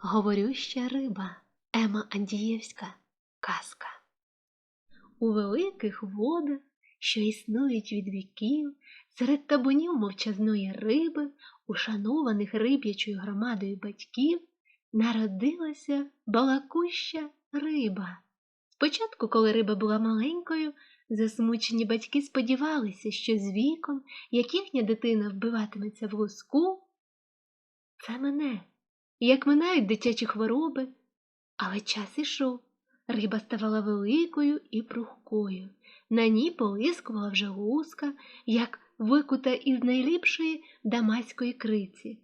Говорюща риба Ема Андієвська казка. У великих водах, що існують від віків, серед табунів мовчазної риби, ушанованих риб'ячою громадою батьків, народилася балакуща риба. Спочатку, коли риба була маленькою, засмучені батьки сподівалися, що з віком, як їхня дитина вбиватиметься в луску, це мене як минають дитячі хвороби, але час ішов. Риба ставала великою і прухкою. На ній полискувала вже луска, як викута із найліпшої дамаської криці.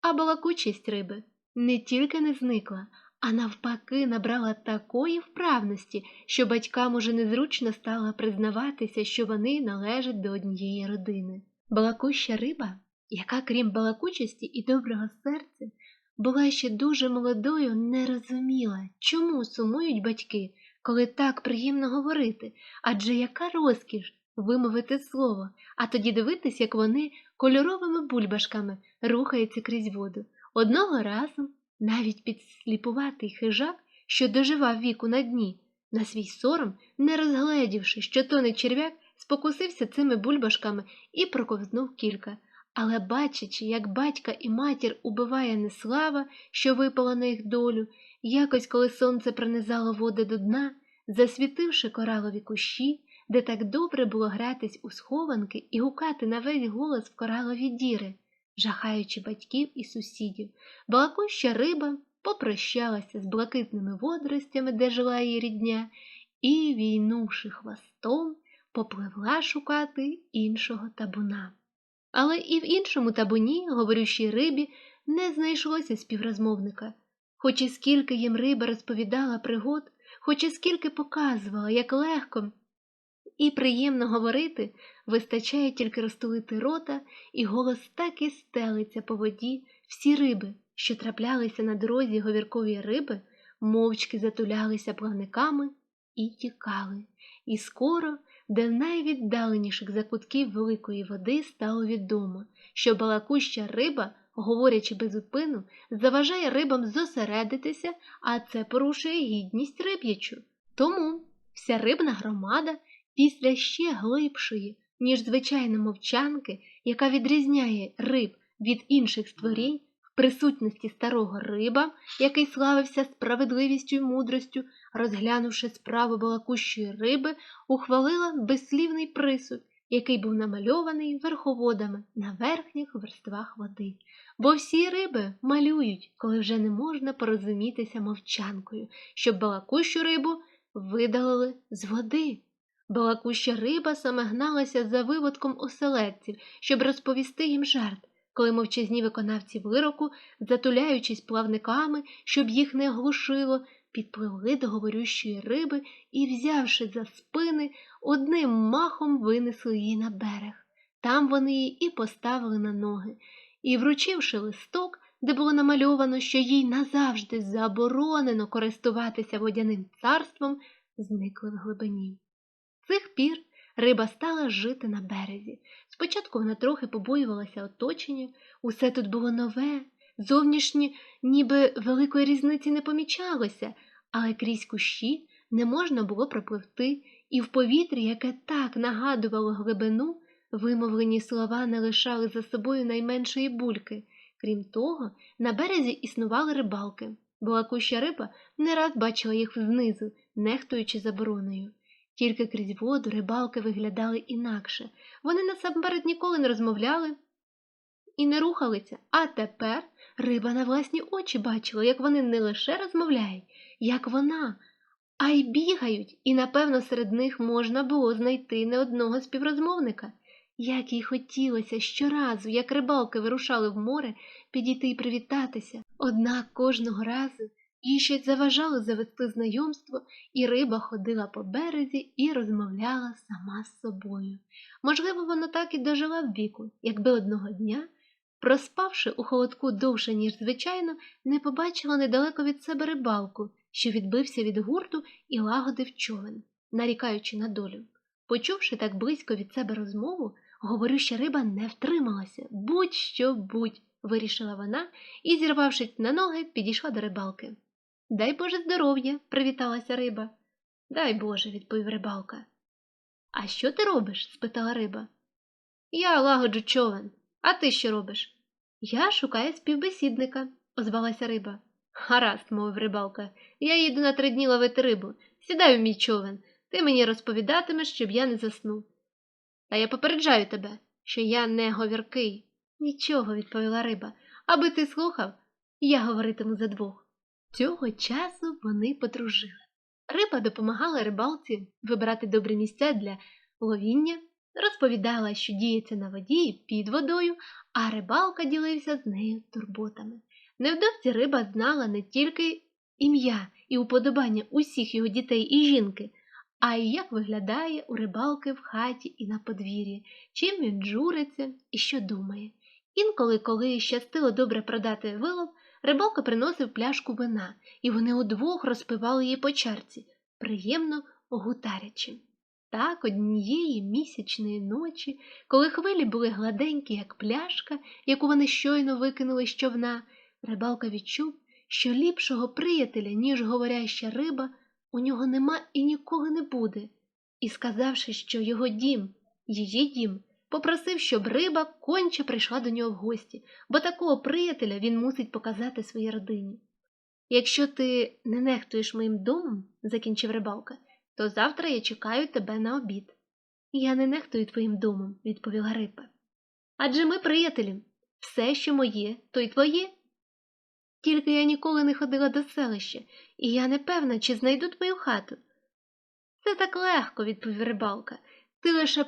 А балакучість риби не тільки не зникла, а навпаки набрала такої вправності, що батькам уже незручно стало признаватися, що вони належать до однієї родини. Балакуща риба, яка, крім балакучості і доброго серця, була ще дуже молодою, не розуміла, чому сумують батьки, коли так приємно говорити, адже яка розкіш вимовити слово, а тоді дивитись, як вони кольоровими бульбашками рухаються крізь воду. Одного разу навіть підсліпуватий хижак, що доживав віку на дні, на свій сором, не розгледівши, що то не черв'як, спокусився цими бульбашками і проковзнув кілька. Але, бачачи, як батька і матір убиває неслава, що випала на їх долю, якось, коли сонце пронизало води до дна, засвітивши коралові кущі, де так добре було гратись у схованки і гукати на весь голос в коралові діри, жахаючи батьків і сусідів, балакуща риба попрощалася з блакитними водоростями, де жила її рідня, і, війнувши хвостом, попливла шукати іншого табуна. Але і в іншому табуні, говорющій рибі, не знайшлося співрозмовника. Хоч і скільки їм риба розповідала пригод, хоч і скільки показувала, як легко і приємно говорити, вистачає тільки розтулити рота, і голос так і стелиться по воді, всі риби, що траплялися на дорозі говіркові риби, мовчки затулялися плавниками і тікали. І скоро де найвіддаленіших закутків великої води стало відомо, що балакуща риба, говорячи безупину, заважає рибам зосередитися, а це порушує гідність риб'ячу. Тому вся рибна громада після ще глибшої, ніж звичайно мовчанки, яка відрізняє риб від інших створінь, присутності старого риба, який славився справедливістю й мудростю, розглянувши справу балакущої риби, ухвалила безслівний присуд, який був намальований верховодами на верхніх верствах води. Бо всі риби малюють, коли вже не можна порозумітися мовчанкою, щоб балакущу рибу видалили з води. Балакуща риба саме гналася за виводком оселедців, щоб розповісти їм жарт коли мовчазні виконавці вироку, затуляючись плавниками, щоб їх не оглушило, підпливли до говорющої риби і, взявши за спини, одним махом винесли її на берег. Там вони її і поставили на ноги, і, вручивши листок, де було намальовано, що їй назавжди заборонено користуватися водяним царством, зникли в глибині. Цих пір риба стала жити на березі. Спочатку вона трохи побоювалася оточення, усе тут було нове, зовнішні, ніби великої різниці не помічалося, але крізь кущі не можна було пропливти, і в повітрі, яке так нагадувало глибину, вимовлені слова не лишали за собою найменшої бульки. Крім того, на березі існували рибалки. Балакуща риба не раз бачила їх знизу, нехтуючи забороною. Тільки крізь воду рибалки виглядали інакше. Вони насамперед ніколи не розмовляли і не рухалися, а тепер риба на власні очі бачила, як вони не лише розмовляють, як вона, а й бігають, і, напевно, серед них можна було знайти не одного співрозмовника. Як їй хотілося щоразу, як рибалки вирушали в море, підійти і привітатися, однак кожного разу. Їй щось заважало завести знайомство, і риба ходила по березі і розмовляла сама з собою. Можливо, вона так і дожила в віку, якби одного дня, проспавши у холодку довше, ніж звичайно, не побачила недалеко від себе рибалку, що відбився від гурту і лагодив човен, нарікаючи на долю. Почувши так близько від себе розмову, говорюща риба не втрималася. Будь-що будь, вирішила вона і, зірвавшись на ноги, підійшла до рибалки. Дай Боже здоров'я, привіталася риба. Дай Боже, відповів рибалка. А що ти робиш? спитала риба. Я лагоджу човен. А ти що робиш? Я шукаю співбесідника, озвалася риба. Гаразд, мовив рибалка, я їду на три дні ловити рибу. Сідай у мій човен, ти мені розповідатимеш, щоб я не заснув. Та я попереджаю тебе, що я не говіркий. Нічого, відповіла риба, аби ти слухав, я говоритиму за двох. Цього часу вони подружили. Риба допомагала рибалці вибирати добрі місця для ловіння, розповідала, що діється на воді під водою, а рибалка ділився з нею турботами. Невдовзі риба знала не тільки ім'я і уподобання усіх його дітей і жінки, а й як виглядає у рибалки в хаті і на подвір'ї, чим він журиться і що думає. Інколи, коли щастило добре продати вилов, рибалка приносив пляшку вина, і вони удвох розпивали її по чарці, приємно гутарячи. Так однієї місячної ночі, коли хвилі були гладенькі, як пляшка, яку вони щойно викинули з човна, рибалка відчув, що ліпшого приятеля, ніж говоряща риба, у нього нема і нікого не буде, і, сказавши, що його дім, її дім, попросив, щоб риба конче прийшла до нього в гості, бо такого приятеля він мусить показати своїй родині. Якщо ти не нехтуєш моїм домом, закінчив рибалка, то завтра я чекаю тебе на обід. Я не нехтую твоїм домом, відповіла риба. Адже ми приятелі, все, що моє, то й твоє. Тільки я ніколи не ходила до селища, і я не певна, чи знайду твою хату. Це так легко, відповів рибалка. Ти лише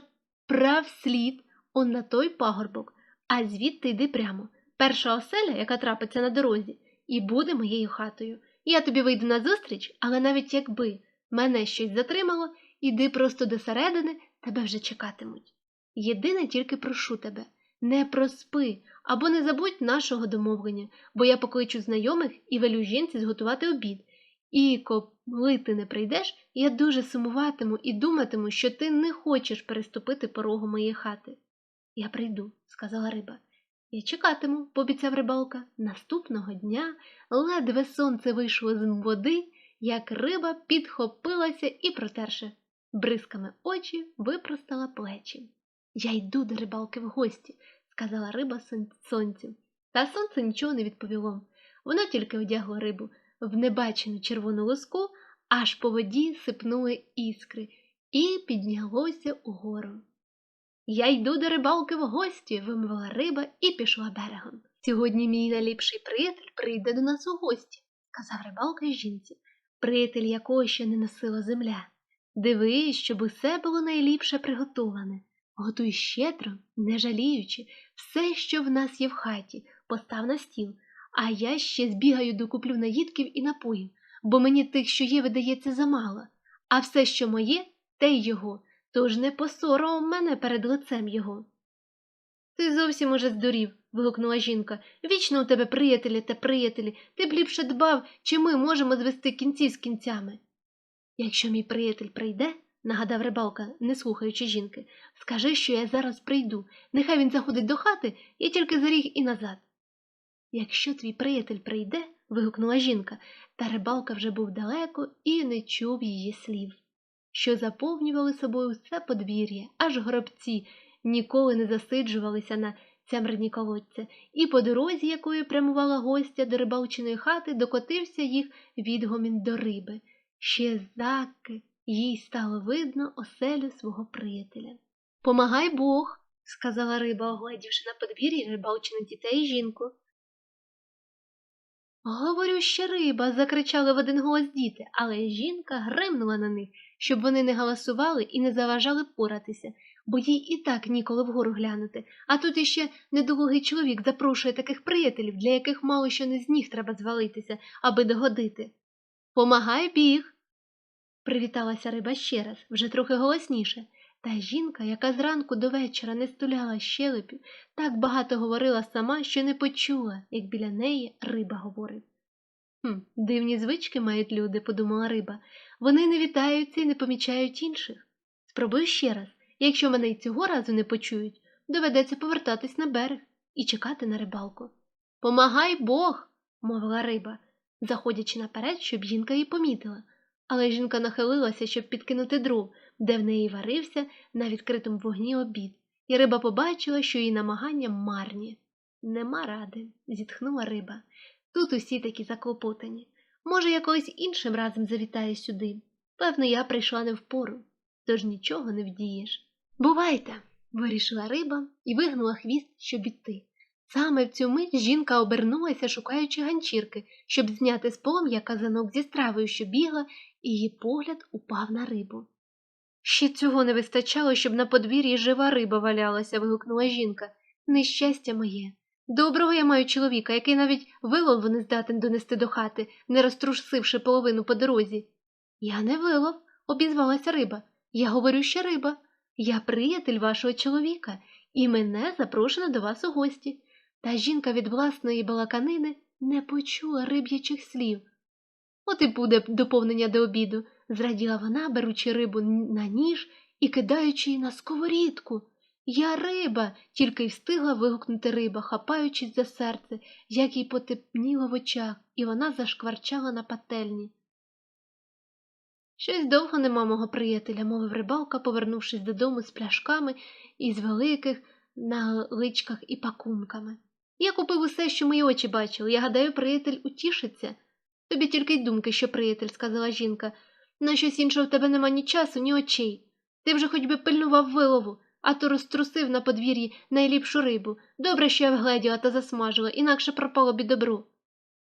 прав слід он на той пагорбок, а звідти йди прямо. Перша оселя, яка трапиться на дорозі, і буде моєю хатою. Я тобі вийду назустріч, але навіть якби мене щось затримало, іди просто до середини, тебе вже чекатимуть. Єдине тільки прошу тебе, не проспи або не забудь нашого домовлення, бо я покличу знайомих і велю жінці зготувати обід. І коли ти не прийдеш, я дуже сумуватиму і думатиму, що ти не хочеш переступити порогу моєї хати. Я прийду, сказала риба. Я чекатиму, пообіцяв рибалка. Наступного дня ледве сонце вийшло з води, як риба підхопилася і, протерши бризками очі, випростала плечі. Я йду до рибалки в гості, сказала риба сонцю. Та сонце нічого не відповіло. Воно тільки одягло рибу в небачену червону луску, аж по воді сипнули іскри і піднялося угору. Я йду до рибалки в гості, вимовила риба і пішла берегом. Сьогодні мій найліпший приятель прийде до нас у гості, сказав рибалка жінці, приятель якого ще не носила земля. Дивись, щоб усе було найліпше приготоване. Готуй щедро, не жаліючи, все, що в нас є в хаті, постав на стіл, а я ще збігаю докуплю наїдків і напоїв, бо мені тих, що є, видається замало, а все, що моє, те й його, тож не посором мене перед лицем його. Ти зовсім уже здурів, вигукнула жінка. Вічно у тебе приятелі та приятелі, ти б ліпше дбав, чи ми можемо звести кінці з кінцями. Якщо мій приятель прийде, нагадав рибалка, не слухаючи жінки, скажи, що я зараз прийду. Нехай він заходить до хати, я тільки за ріг і назад. Якщо твій приятель прийде, вигукнула жінка, та рибалка вже був далеко і не чув її слів, що заповнювали собою все подвір'я, аж гробці ніколи не засиджувалися на цямрні колодця, і по дорозі, якою прямувала гостя до рибалчиної хати, докотився їх відгомін до риби. Ще заки їй стало видно оселю свого приятеля. Помагай Бог, сказала риба, огледівши на подвір'ї рибалчину дітей і жінку. Говорю, ще риба, закричали в один голос діти, але жінка гримнула на них, щоб вони не галасували і не заважали поратися, бо їй і так ніколи вгору глянути, а тут іще недолугий чоловік запрошує таких приятелів, для яких мало що не з ніг треба звалитися, аби догодити. Помагай біг. Привіталася риба ще раз, вже трохи голосніше. Та жінка, яка зранку до вечора не стуляла щелепів, так багато говорила сама, що не почула, як біля неї риба говорить. «Хм, Дивні звички мають люди, подумала риба. Вони не вітаються і не помічають інших. Спробую ще раз, якщо мене й цього разу не почують, доведеться повертатись на берег і чекати на рибалку. Помагай Бог, мовила риба, заходячи наперед, щоб жінка її помітила. Але жінка нахилилася, щоб підкинути дров, де в неї варився на відкритому вогні обід, і риба побачила, що її намагання марні. Нема ради, зітхнула риба. Тут усі такі заклопотані. Може, я колись іншим разом завітаю сюди. Певно, я прийшла не впору, тож нічого не вдієш. Бувайте, вирішила риба і вигнула хвіст, щоб іти. Саме в цю мить жінка обернулася, шукаючи ганчірки, щоб зняти з полум'я казанок зі стравою, що бігла, і її погляд упав на рибу. Ще цього не вистачало, щоб на подвір'ї жива риба валялася, вигукнула жінка. Нещастя моє. Доброго я маю чоловіка, який навіть вилову не здатен донести до хати, не розтрусивши половину по дорозі. Я не вилов, обізвалася риба. Я говорю, що риба. Я приятель вашого чоловіка, і мене запрошено до вас у гості. Та жінка від власної балаканини не почула риб'ячих слів. От і буде доповнення до обіду, зраділа вона, беручи рибу на ніж і кидаючи її на сковорідку. Я риба, тільки й встигла вигукнути риба, хапаючись за серце, як їй потемніло в очах, і вона зашкварчала на пательні. Щось довго нема мого приятеля, мовив рибалка, повернувшись додому з пляшками із великих наличках і пакунками. Я купив усе, що мої очі бачили. Я гадаю, приятель утішиться. Тобі тільки й думки, що приятель, сказала жінка. На щось іншого в тебе нема ні часу, ні очей. Ти вже хоч би пильнував вилову, а то розтрусив на подвір'ї найліпшу рибу. Добре, що я вгледіла та засмажила, інакше пропало б і добро.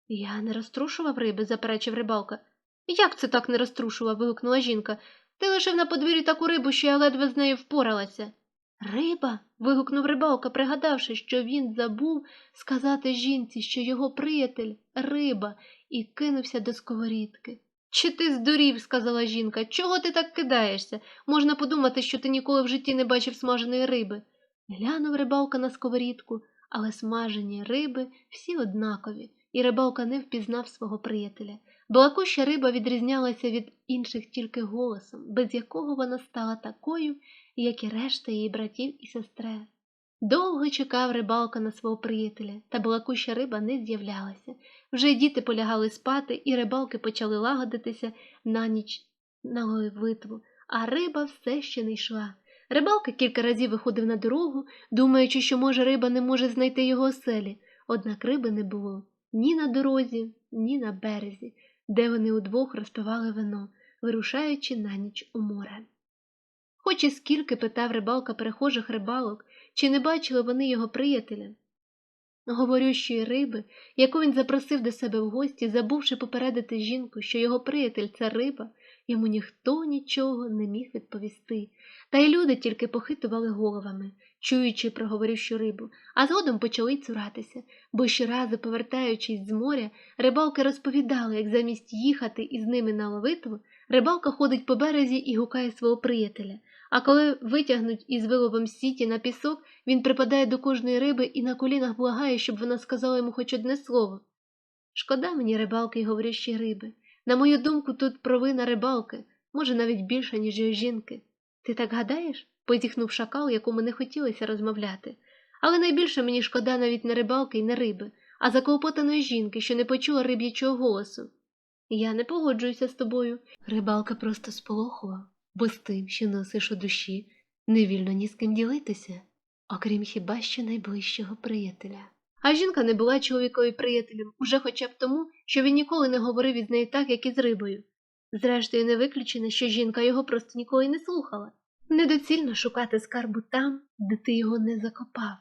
Я не розтрушував риби, заперечив рибалка. Як це так не розтрушував? вигукнула жінка. Ти лишив на подвір'ї таку рибу, що я ледве з нею впоралася. Риба. вигукнув рибалка, пригадавши, що він забув сказати жінці, що його приятель риба, і кинувся до сковорідки. Чи ти здурів, сказала жінка, чого ти так кидаєшся? Можна подумати, що ти ніколи в житті не бачив смаженої риби. Глянув рибалка на сковорідку, але смажені риби всі однакові, і рибалка не впізнав свого приятеля. Балакуща риба відрізнялася від інших тільки голосом, без якого вона стала такою, як і решта її братів і сестер. Довго чекав рибалка на свого приятеля, та балакуща риба не з'являлася. Вже діти полягали спати, і рибалки почали лагодитися на ніч на ловитву, а риба все ще не йшла. Рибалка кілька разів виходив на дорогу, думаючи, що, може, риба не може знайти його оселі, однак риби не було ні на дорозі, ні на березі, де вони удвох розпивали вино, вирушаючи на ніч у море. Хоч і скільки питав рибалка перехожих рибалок, чи не бачили вони його приятеля. Говорющої риби, яку він запросив до себе в гості, забувши попередити жінку, що його приятель це риба, йому ніхто нічого не міг відповісти, та й люди тільки похитували головами, чуючи про говорющу рибу, а згодом почали цуратися, бо щоразу, повертаючись з моря, рибалки розповідали, як замість їхати із ними на ловитву, рибалка ходить по березі і гукає свого приятеля. А коли витягнуть із виловом сіті на пісок, він припадає до кожної риби і на колінах благає, щоб вона сказала йому хоч одне слово. Шкода мені рибалки й говорящі риби. На мою думку, тут провина рибалки, може, навіть більша, ніж його жінки. Ти так гадаєш? позіхнув шакал, якому не хотілося розмовляти. Але найбільше мені шкода навіть не рибалки й не риби, а заклопотаної жінки, що не почула риб'ячого голосу. Я не погоджуюся з тобою. Рибалка просто сполохував бо з тим, що носиш у душі, не вільно ні з ким ділитися, окрім хіба що найближчого приятеля. А жінка не була чоловікові приятелем уже хоча б тому, що він ніколи не говорив із нею так, як із рибою. Зрештою, не виключено, що жінка його просто ніколи не слухала. Недоцільно шукати скарбу там, де ти його не закопав,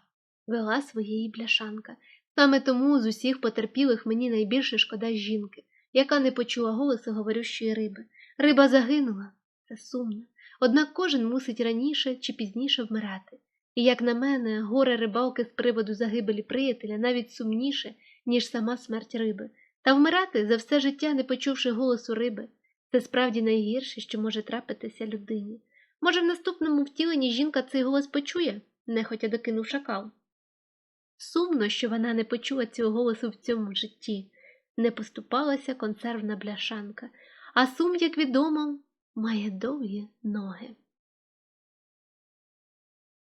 вела своєї бляшанка. Саме тому з усіх потерпілих мені найбільше шкода жінки, яка не почула голосу говорющої риби. Риба загинула, це сумно. Однак кожен мусить раніше чи пізніше вмирати. І, як на мене, горе рибалки з приводу загибелі приятеля навіть сумніше, ніж сама смерть риби. Та вмирати за все життя, не почувши голосу риби, це справді найгірше, що може трапитися людині. Може, в наступному втіленні жінка цей голос почує, нехотя докинув шакал. Сумно, що вона не почула цього голосу в цьому житті, не поступалася консервна бляшанка, а сум, як відомо, має довгі ноги.